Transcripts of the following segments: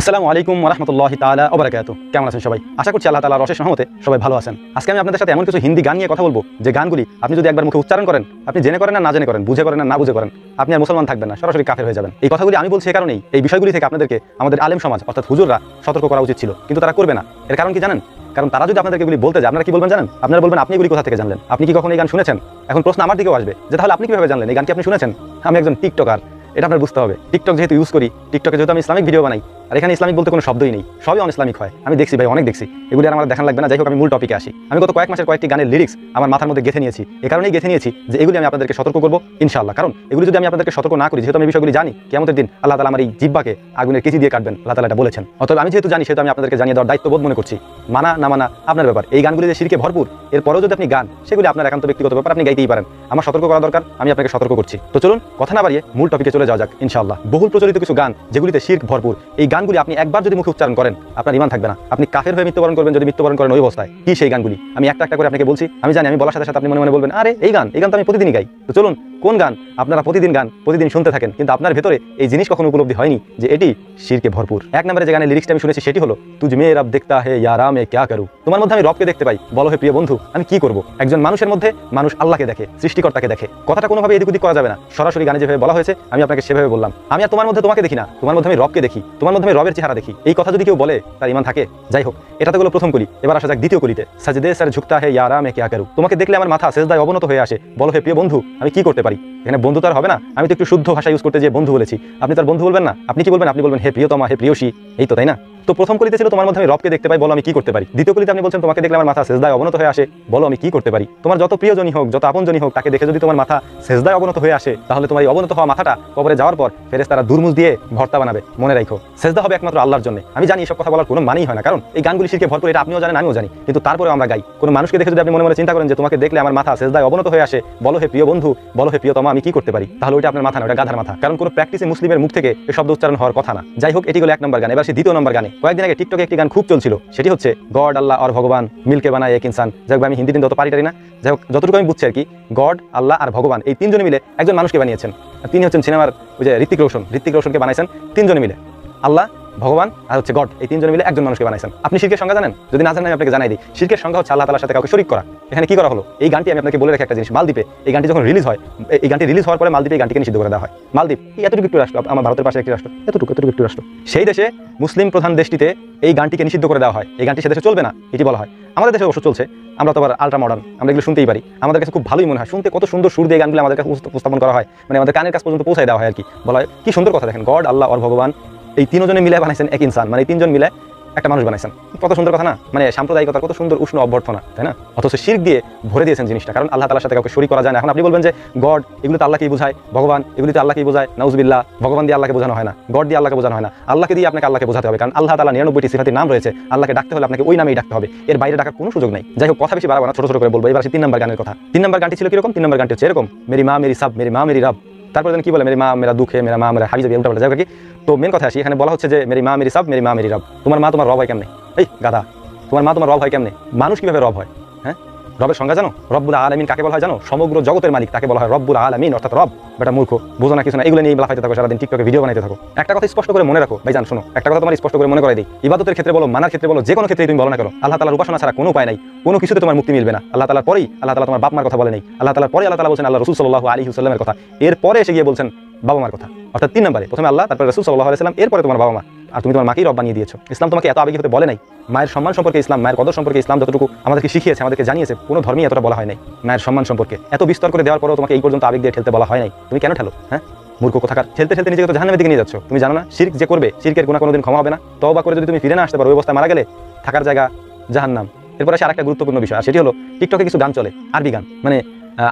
আসসালামু আলাইকুম রহমতুল্লাহ তালা ওবরাকাত কেমন আছেন সবাই? আশা করছি আল্লাহ তালা রসের সহমতে সবাই ভালো আছেন। আজকে আমি আপনাদের সাথে এমন কিছু হিন্দি গান নিয়ে কথা বলব। যে গানগুলি আপনি যদি একবার মুখে উচ্চারণ করেন, আপনি জেনে করেন না না জেনে করেন, বুঝে করেন না না বুঝে করেন, আপনি আর মুসলমান থাকবেন না, সরাসরি কাফের হয়ে যাবেন। এই কথাগুলি আমি বলছি কারণেই, এই বিষয়গুলি থেকে আপনাদেরকে আমাদের আলেম সমাজ, অর্থাৎ হুজুররা সতর্ক করা উচিত ছিল। কিন্তু তারা করবে না। এর কারণ কি জানেন? কারণ তারা যদি আপনাদেরকে এগুলি বলতে যায়, আপনারা কি বলবেন জানেন? আপনারা বলবেন, আপনি এগুলি কোথা থেকে জানলেন? আপনি কি কখনো এই গান শুনেছেন? এখন প্রশ্ন আমার দিকেও আসবে যে, তাহলে আপনি কীভাবে জানলেন? এই গান কি আপনি শুনেছেন? আমি একজন টিকটকার, এটা আপনার বুঝতে হবে। টিকটক যেহেতু ইউজ করি, টিকটকে যেহেতু আমি ইসলামিক ভিডিও বানাই আর এখানে ইসলামিক বলতে কোনো শব্দই নেই, সবই অন ইসলামিক হয়। আমি দেখছি ভাই, অনেক দেখছি। এগুলি আর আমার দেখান লাগবে না, যাই হোক, আমি মূল টপিকে আসি। আমি গত কয়েক মাসের কয়েকটি গানের লিরিক্স আমার মাথার মধ্যে গেঁথে নিয়েছি। এ কারণেই গেঁথে নিয়েছি যে এগুলি আমি আপনাদেরকে সতর্ক করব, ইনশাআল্লাহ। কারণ এগুলি যদি আমি আপনাদেরকে সতর্ক না করি, যেহেতু আমি বিষয়গুলি জানি কেমন দিন আল্লাহ তালা আমার এই জিব্বাকে আগুনের কেজি দিয়ে কাটবেন, আল্লাহ তালা বলেছেন। অতএব আমি যেহেতু জানি, সেহেতু আমি আপনাদেরকে জানিয়ে দেওয়ার দায়িত্ববোধ মনে করছি। মানা, না মানা, আপনার ব্যাপার। এই গানগুলি যে শিরকে ভরপুর, এরপরেও যদি আপনি গান, সেগুলি আপনার একান্ত ব্যক্তিগত ব্যাপার, আপনি গাইতেই পারেন। আমার সতর্ক করা দরকার, আমি আপনাকে সতর্ক করছি। তো চলুন, কথা না বাড়িয়ে মূল টপিকে চলে যাওয়া যাক, ইনশাআল্লাহ। বহুল প্রচলিত কিছু গান, যেগুলিতে শির্ক ভরপুর, এই গানগুলি আপনি একবার যদি মুখে উচ্চারণ করেন, আপনার ইমান থাকবে না। আপনি কাফের হয়ে মৃত্যুবরণ করবেন, যদি মৃত্যুবরণ করেন ওই অবস্থায়। কি সেই গানগুলি? আমি একটা একটা করে আপনাকে বলছি, আমি জানি, আমি বলার সাথে সাথে আপনি মনে মনে বলবেন, আরে, এই গান এই গান তো আমি প্রতিদিনই গাই। তো চলুন, কোন গান? আপনারা প্রতিদিন গান, প্রতিদিন শুনতে থাকেন, কিন্তু আপনার ভেতরে এই জিনিস কখনো উপলব্ধি হয়নি যে এটি শিরকে ভরপুর। এক নম্বরে যে গানের লিরিক্সটা আমি শুনেছি, সেটি হলো তুজ মেয়ে রব দেখতা হে ইয়ারা মে ক্যা করু? তোমার মধ্যে আমি রবকে দেখতে পাই। বলো হে প্রিয় বন্ধু, আমি কি করব? একজন মানুষের মধ্যে মানুষ আল্লাহকে দেখে, সৃষ্টিকর্তাকে দেখে। কথাটা কোনোভাবে এদিক ওদিক করা যাবে না। সরাসরি গানে যেভাবে বলা হয়েছে, আমি আপনাকে সেভাবে বললাম। আমি আর তোমার মধ্যে তোমাকে দেখি না। তোমার মধ্যে আমি রবকে দেখি। তোমার মধ্যে আমি রবের চেহারা দেখি। এই কথা যদি কেউ বলে তার ইমান থাকে। যাই হোক। এটা তো হলো প্রথম কলি। এবার আসা যাক দ্বিতীয় কলিতে। সাজদে স্যার ঝুকতা হে ইয়ারা, মে ক্যা করু? তোমাকে দেখলে আমার মাথা সেজদায় অবনত হয়ে আসে। বলো হে প্রিয় বন্ধু, আমি কি করতে পারি? এখানে বন্ধু তো আর হবে না। আমি তো একটু শুদ্ধ ভাষা ইউজ করতে যে বন্ধু বলেছি। আপনি তার বন্ধু বলবেন না? আপনি কি বলবেন? আপনি বলবেন, হে প্রিয়তমা, হে প্রিয়সী। এই তো, তাই না? তো প্রথম কলিতে ছিল তোমার মধ্যে আমি রবকে দেখতে পাই। বলো, আমি কি করতে পারি? দ্বিতীয় কলিতে আপনি বলছেন, তোমাকে দেখলে আমার মাথা সেজদায় অবনত হয়ে আসে। বলো, আমি কি করতে পারি? তোমার যত প্রিয়জনই হোক, যত আপন আপনজনই হোক, তাকে দেখে যদি তোমার মাথা সেজদায় অবনত হয়ে আসে, তাহলে তোমার এই অবনত হওয়া মাথাটা কবরে যাওয়ার পর ফেরেস তারা দুর্মুজ দিয়ে ভর্তা বানাবে। মনে রাখো সেজদা হবে একমাত্র আল্লাহর জন্য। আমি জানি এসব কথা বলার কোনো মানেই হয় না। কারণ এই গানগুলি শিখে ভরপুর এটা আপনিও জানেন, আমিও জানি। কিন্তু তারপরে আমরা গাই। কোনো মানুষকে দেখে যদি আপনি মনে মনে চিন্তা করেন যে তোমাকে দেখলে আমার মাথা সেজদায় অবনত হয়ে আসে, বলো হে প্রিয় বন্ধু, বলো হে প্রিয়তমা, আমি কি করতে পারি? তাহলে ওইটা আপনার মাথা না ওটা গাধার মাথা। কারণ কোনো প্র্যাকটিসে মুসলিমের মুখ থেকে এই শব্দ উচ্চারণ হওয়ার কথা না। যাই হোক, এটি হলো এক নম্বর গান। এবার সে দ্বিতীয় নম্বর গানে। কয়েকদিন আগে টিকটকে একটি গান খুব চলছিল। সেটি হচ্ছে গড আল্লাহ আর ভগবান, মিলকে বানায় এক ইনসান। যাই হোক আমি হিন্দি দিন তত পারি না। যাই হোক, যতটুকু আমি বুঝছি আর কি গড আল্লাহ আর ভগবান, এই তিনজনে মিলে একজন মানুষকে বানিয়েছেন। তিনি হচ্ছেন সিনেমার ওই যে ঋতিক রোশন। ঋতিক রোশনকে বানাইছেন তিনজনে মিলে। আল্লাহ ভগবান আর হচ্ছে গড, এই তিনজনে মিলে একজন মানুষকে বানাইছেন। আপনি শিরকের সংখ্যা জানেন? যদি না জানেন, আমি আপনাকে জানাই দিই। শিরকের সংখ্যা হচ্ছে আল্লাহ তালার সাথে কাউকে শরিক করা। এখানে কি করা হলো? এই গানটি আমি আপনাকে বলে রেখে একটা জিনিস। মালদ্বীপে এই গানটি যখন রিলিজ হয় এই- গানটি রিলিজ হওয়ার পরে মালদ্বীপে এই গানটিকে নিষিদ্ধ করে দেওয়া হয়। মালদ্বীপ, এই এতটুকু একটু রাষ্ট্র আমার ভারতের পাশে একটি রাষ্ট্র। এতটুকু এতটুকু একটু রাষ্ট্র। সেই দেশে মুসলিম প্রধান দেশটিতে এই গানটিকে নিষিদ্ধ করে দেওয়া হয়। এই গানটি সে দেশে চলবে না, এটি বলা হয়। আমাদের দেশে অবশ্য চলছে। আমরা তো আবার আলট্রা মডার্ন আমরা এগুলো শুনতেই পারি। আমাদের কাছে খুব ভালোই মনে হয়। শুনতে কত সুন্দর সুর দিয়ে গানগুলো আমাদের কাছে উপস্থাপন করা হয়। মানে আমাদের কানের কাছ পর্যন্ত পৌঁছায় দেওয়া হয় আর কি। বলা হয়, কি সুন্দর কথা দেখেন। গড, আল্লাহ আর ভগবান এই তিনজনে মিলে বানাইছেন এক ইনসান। মানে তিনজন মিলে একটা মানুষ বানাইছেন। কত সুন্দর কথা না? মানে সাম্প্রদায়িকতার কত সুন্দর উষ্ণ অভ্যর্থনা, তাই না? অথচ শির দিয়ে ভরে দিয়েছেন জিনিসটা। কারণ আল্লাহ তালার সাথে কাউকে শরীর করা যায় না। এখন আপনি বলবেন যে, গড, এগুলো তো আল্লাহকেই বোঝায়। ভগবান, এগুলি তো আল্লাহকেই বোঝায়। নাউজবিল্লাহ, ভগবান দিয়ে আল্লাহকে বোঝানো হয় না। গড দিয়ে আল্লাহকে বোঝানো হয় না। আল্লাহকে দিয়ে আপনাকে আল্লাহকে বোঝাতে হবে। কারণ আল্লাহ তালা নিরানব্বইটি সিফাতির নাম রয়েছে। আল্লাহকে ডাকতে হলে আপনাকে ওই নামেই ডাকতে হবে। এর বাইরে ডাকার কোনো সুযোগ নেই। যাই হোক, কথা বেশি বাড়াবো না। ছোট ছোট করে বলব। এবার তিন নম্বর গানের কথা। তিন নম্বর গানটি ছিল কীরকম? তিন নম্বর গানটি হচ্ছে এরকম। মেরি মা, মেরি সাব, মেরি মা, মেরি রব। তারপরে কি বলে, মেরি মা, মেরা দুঃখে, মেরা মা, মেরা হাবি যাবি উল্টা পাল্টা যাই কি। তো মেন কথা আসি, এখানে বলা হচ্ছে যে, মেরি মা, মেরি সাব, মেরি মা, মেরি রব। তোমার মা, তোমার রব হয় কেমনে? এই গাদা তোমার মা, তোমার রব হয় কেমনে? মানুষ কীভাবে রব হয়? হ্যাঁ? রবের সংজ্ঞা জানো? রব্বুল আলমিন কাকে বলা হয় জানো? সমগ্র জগতের মালিক তাকে বলা হয় রব্বুল আলমিন, অর্থাৎ রব। বেটা মূর্খ, বোঝো না কিছু না, এগুলো নিয়ে লাফাইতে থাকো, সারাদিন টিকটকে ভিডিও বানাইতে থাকো। একটা কথা স্পষ্ট করে মনে রাখো ভাই জান শোনো। একটা কথা তোমার স্পষ্ট করে মনে করে দিই। ইবাদতের ক্ষেত্রে বলো, মানার ক্ষেত্রে বলো যে কোনো ক্ষেত্রে তুমি বলো না কেন, আল্লাহ তালার উপাসনা ছাড়া কোনো উপায় নাই। কোনো কিছুতে তোমার মুক্তি মিলবে না। আল্লাহ তালার পরেই আল্লাহ তালা তোমার বাপ মার কথা বলে নেই। আল্লাহ তালার পরে আল্লাহ তালা বলছেন, আল্লাহ রসুল সাল্লাহ আলী হুসাল্লামের কথা। এরপরে এসে গিয়ে বলছেন, বাবা মার কথা। অর্থাৎ তিন নম্বরে, প্রথমে আল্লাহ, তারপরে রসুল সাল্লাহ আলাইসাল্লাম এরপরে তোমার বাবা মা। আর তুমি তোমার মাকেই রব বানিয়ে দিয়েছ। ইসলাম তোমাকে এত আবেগী হতে বলে নাই। মায়ের সম্মান সম্পর্কে ইসলাম, মায়ের কদর সম্পর্কে ইসলাম যতটুকু আমাদেরকে শিখিয়েছে, আমাদেরকে জানিয়েছে, কোনো ধর্মই এতটা বলা হয় নাই। মায়ের সম্মান সম্পর্কে। এত বিস্তর করে দেওয়ার পরেও তোমাকে এই পর্যন্ত আবেগ দিয়ে ঠেলতে বলা হয় নাই। তুমি কেন ঠেলো? হ্যাঁ? মূর্খ কোথাকার। খেলতে খেলতে নিজেকে তো জাহান্নামের দিকে নিয়ে যাচ্ছ। তুমি জানো না? শির্ক যে করবে, শিরকের কোনো কোনোদিন ক্ষমা হবে না। তবা করে যদি তুমি ফিরে না আসতে পারো, ওই অবস্থায় মারা গেলে থাকার জায়গা জাহান্নাম। এরপর আসে আরেকটা গুরুত্বপূর্ণ বিষয়, আর সেটি হলো, টিকটকে কিছু গান চলে, আরবি গান। মানে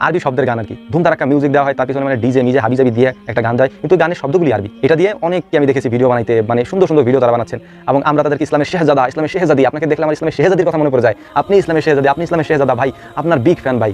আরবি শব্দের গান আর কি। ধুমধারাক্কা মিউজিক দেওয়া হয়, তার পিছনে মানে ডিজে মিজে হাবিজাবি দিয়ে একটা গান দেয় কিন্তু গানের শব্দগুলি আরবি। এটা দিয়ে অনেককে আমি দেখেছি ভিডিও বানাইতে মানে সুন্দর সুন্দর ভিডিও তারা বানাচ্ছেন। এবং আমরা তাদেরকে ইসলামের শেহজাদা, ইসলামের শেহজাদি, আপনাকে দেখলাম আমার ইসলামের শেহজাদির কথা মনে পড়ে যায়। আপনি ইসলামের শেহজাদি, আপনি ইসলামের শেহজাদা ভাই, আপনার বিগ ফ্যান ভাই।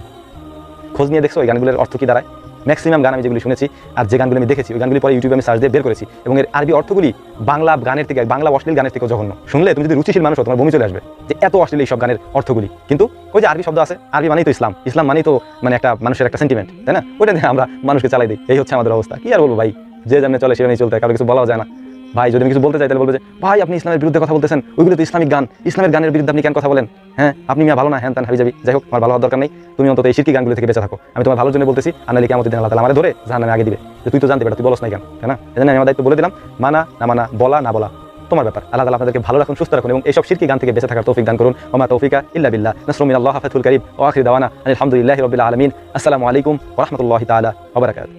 খোঁজ নিয়ে দেখছ ওই গানগুলোর অর্থ কি দাঁড়ায়? ম্যাক্সিমাম গান আমি যেগুলি শুনেছি আর যে গানগুলি আমি দেখেছি, ওই গানগুলি পরে ইউটিউবে আমি সার্চ দিয়ে বের করেছি এবং এর আরবি অর্থগুলি বাংলা গানের থেকে, বাংলা অশ্লীল গানের থেকেও জঘন্য। শুনলে তুমি যদি রুচিশীল মানুষ তোমার বমি চলে আসবে যে এত অশ্লীল এই সব গানের অর্থগুলি। কিন্তু ওই যে আরবি শব্দ আছে, আরবি মানেই তো ইসলাম। ইসলাম মানেই তো মানে একটা মানুষের একটা সেন্টিমেন্ট তাই না? ওইটা আমরা মানুষকে চালাই দিই। এই হচ্ছে আমাদের অবস্থা। কি আর বলব ভাই? যে জানে চলে সেখানেই চলতে কারও কিছু বলাও যায় না। ভাই, যদি আমি কিছু বলতে চাই, তাহলে বলবে যে, ভাই, আপনি ইসলামের বিরুদ্ধে কথা বলতেছেন। ওইগুলো তো ইসলামিক গান। ইসলামের গানের বিরুদ্ধে আপনি কেন কথা বলেন? হ্যাঁ আপনি মিয়া ভালো না হ্যাঁ তান হাবি যাবি যাই হোক, আমার ভালো হওয়ার দরকার নেই। তুমি অন্তত এই শিরকি গানগুলো থেকে বেঁচে থাকো। আমি তোমার ভালোর জন্য বলতেছি আনালি কেমন দিন আল্লাহ তালা আমার ধরে নামে আগে দিবে। যে তুই তো জানতে পারো তুই বলস না কেন? তাই না? এই আমি দায়িত্ব বলে দিলাম, মানা, না মানা, বলা, না বলা। তোমার ব্যাপার। আল্লাহ তালা আপনাদেরকে ভালো রাখুন, সুস্থ রাখুন, এবং এইসব শিরকি গান থেকে বেঁচে থাকার তৌফিক দান করুন। ওমা তৌফিকা ইল্লা বিল্লাহ। নাসরুমিন আল্লাহ হাফাতুল করিম। ও আখির দাওয়ানা আলহামদুলিল্লাহ রবিল আলমিন। আসসালামু আলাইকুম ওরহমতুল্লাহ তালা ওবরাকাত